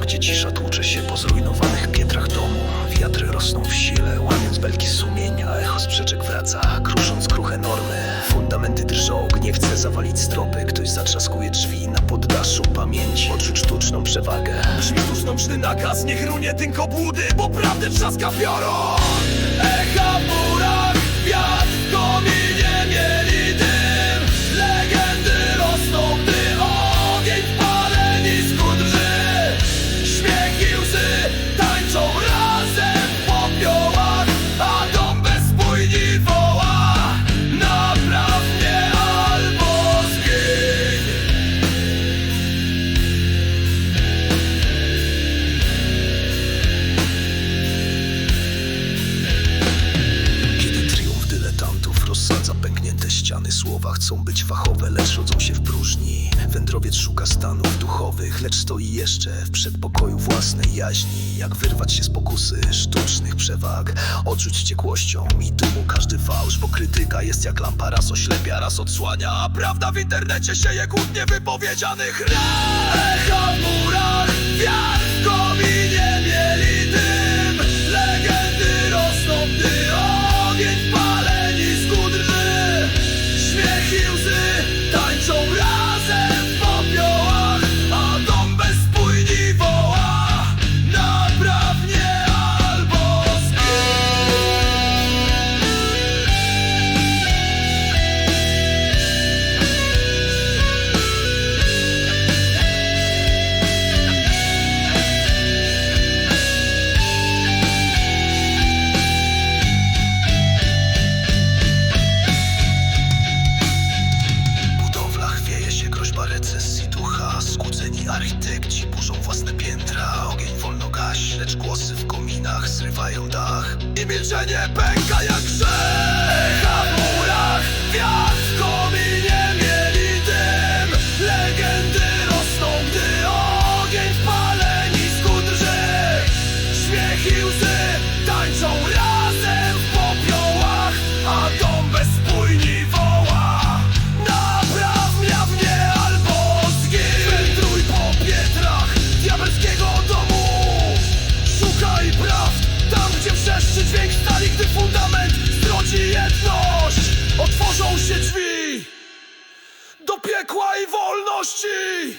gdzie cisza tłucze się po zrujnowanych pietrach domu. Wiatry rosną w sile, łamiąc belki sumienia. Echo z przeczek wraca, krusząc kruche normy. Fundamenty drżą, gniew chce zawalić stropy. Ktoś zatrzaskuje drzwi na poddaszu pamięci. Odrzuć sztuczną przewagę. Brzmi sztuczny nakaz, niech runie tylko błudy Bo prawdę trzaska piorą Echa mówi Słowa chcą być fachowe, lecz rodzą się w próżni. Wędrowiec szuka stanów duchowych, lecz stoi jeszcze w przedpokoju własnej jaźni. Jak wyrwać się z pokusy sztucznych przewag? Odrzuć ciekłością i dymu. Każdy fałsz Bo krytyka jest jak lampa, raz oślepia, raz odsłania. A prawda w internecie sieje kłótnie wypowiedzianych. Ran Echa w lecz głosy w kominach zrywają dach. I milczenie pęka jak grzech i wolności